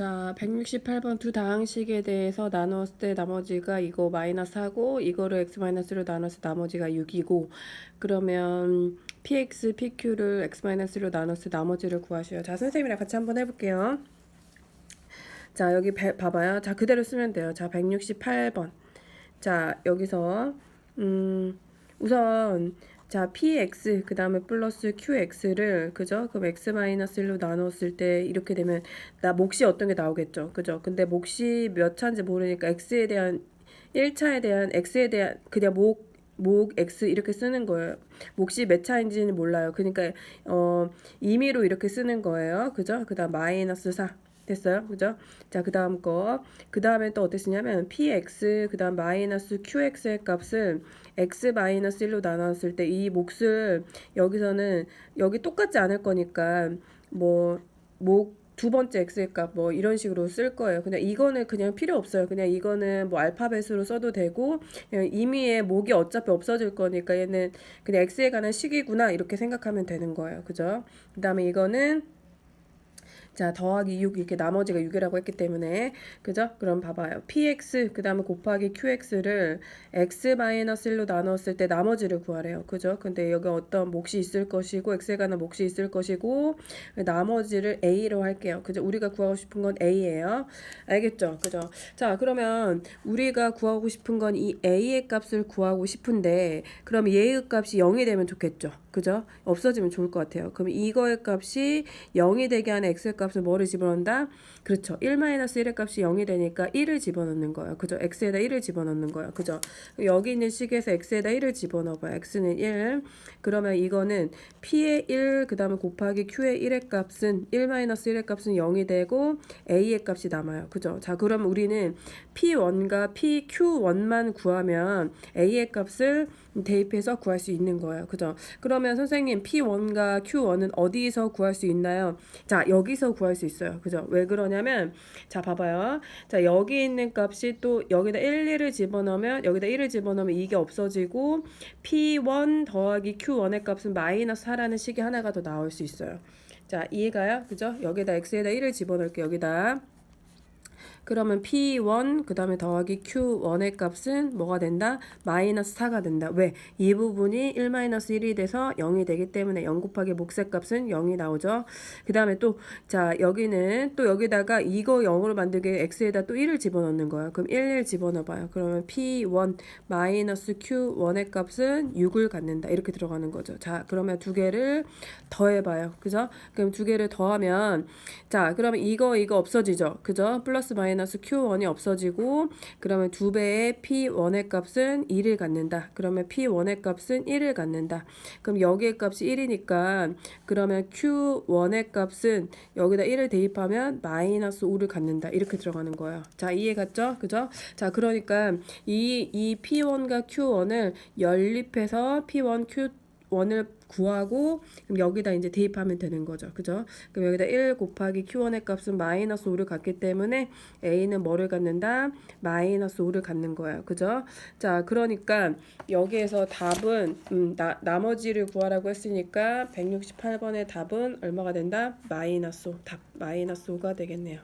자, 168번 두 다항식에 대해서 나누었을 때 나머지가 이거 마이너스 하고 이거를 x 마이너스로 나눴을 때 나머지가 6이고 그러면 px, pq를 x 마이너스로 나눴을 때 나머지를 구하셔요. 자, 선생님이랑 같이 한번 해 볼게요. 자, 여기 배- 봐봐요. 자, 그대로 쓰면 돼요. 자, 168번. 자, 여기서 음, 우선 자, px 그 다음에 플러스 qx를 그죠? 그럼 x 마이너스 1로 나눴을 때 이렇게 되면 나 몫이 어떤 게 나오겠죠. 그죠? 근데 몫이 몇 차인지 모르니까 x에 대한 1차에 대한 x에 대한 그냥 목 목 x 이렇게 쓰는 거예요. 몫이 몇 차인지는 몰라요. 그러니까 어 임의로 이렇게 쓰는 거예요. 그죠? 그다음 마이너스 4 됐어요. 그죠? 자, 그 다음 거. 그 다음에 또 어떻게 쓰냐면 px 그 다음 마이너스 qx의 값을 x 마이너스 1로 나눴을 때 이 몫을 여기서는 여기 똑같지 않을 거니까 뭐 목 두 번째 x의 값 뭐 이런 식으로 쓸 거예요. 그냥 이거는 그냥 필요 없어요. 그냥 이거는 뭐 알파벳으로 써도 되고 그냥 임의의 목이 어차피 없어질 거니까 얘는 그냥 x에 관한 식이구나 이렇게 생각하면 되는 거예요. 그죠? 그다음에 이거는 자, 더하기 6 이렇게 나머지가 6이라고 했기 때문에 그죠? 그럼 봐봐요. px 그다음에 곱하기 qx를 x-1로 나눴을 때 나머지를 구하래요. 그죠? 근데 여기 어떤 몫이 있을 것이고 x에 관한 몫이 있을 것이고 나머지를 a로 할게요. 그죠? 우리가 구하고 싶은 건 a예요. 알겠죠? 그죠? 자, 그러면 우리가 구하고 싶은 건 이 a의 값을 구하고 싶은데 그럼 얘의 값이 0이 되면 좋겠죠? 그죠? 없어지면 좋을 것 같아요. 그럼 이거의 값이 0이 되게 하는 x의 값을 뭐를 집어넣는다? 그렇죠. 1-1의 값이 0이 되니까 1을 집어넣는 거예요. 그죠? x에다 1을 집어넣는 거예요. 그죠? 여기 있는 식에서 x에다 1을 집어넣어 봐요. x는 1. 그러면 이거는 p의 1, 그 다음에 곱하기 q의 1의 값은 1-1의 값은 0이 되고 a의 값이 남아요. 그죠? 자, 그럼 우리는 p1과 pq1만 구하면 a의 값을 대입해서 구할 수 있는 거예요. 그죠? 그러면 선생님 P1과 Q1은 어디서 구할 수 있나요? 자, 여기서 구할 수 있어요. 그죠? 왜 그러냐면 자, 봐봐요. 자, 여기 있는 값이 또 여기다 1, 1을 집어넣으면 여기다 1을 집어넣으면 이게 없어지고 P1 더하기 Q1의 값은 마이너스 4라는 식이 하나가 더 나올 수 있어요. 자, 이해가요? 그죠? 여기다 x에다 1을 집어넣을게요. 여기다 그러면 P1 그 다음에 더하기 Q1의 값은 뭐가 된다? 마이너스 4가 된다. 왜? 이 부분이 1 마이너스 1이 돼서 0이 되기 때문에 0 곱하기 몫의 값은 0이 나오죠. 그 다음에 또, 자, 여기는 또 여기다가 이거 0으로 만들기 위해 X에다 또 1을 집어넣는 거야. 그럼 1, 1 집어넣어봐요. 그러면 P1 마이너스 Q1의 값은 6을 갖는다. 이렇게 들어가는 거죠. 자, 그러면 두 개를 더해봐요. 그죠? 그럼 두 개를 더하면, 자, 그러면 이거, 이거 없어지죠. 그죠? 플러스 마이너스 Q1이 없어지고 그러면 두 배의 P1의 값은 2를 갖는다. 그러면 P1의 값은 1을 갖는다. 그럼 여기의 값이 1이니까 그러면 Q1의 값은 여기다 1을 대입하면 마이너스 5를 갖는다. 이렇게 들어가는 거예요. 자, 이해 갔죠? 그죠? 자, 그러니까 이, 이 P1과 Q1을 연립해서 P1, Q1을 구하고 그럼 여기다 이제 대입하면 되는 거죠. 그죠? 그럼 여기다 1 곱하기 Q1의 값은 마이너스 5를 갖기 때문에 A는 뭐를 갖는다? 마이너스 5를 갖는 거예요. 그죠? 자, 그러니까 여기에서 답은 음, 나, 나머지를 구하라고 했으니까 168번의 답은 얼마가 된다? 마이너스 5. 답 마이너스 5가 되겠네요.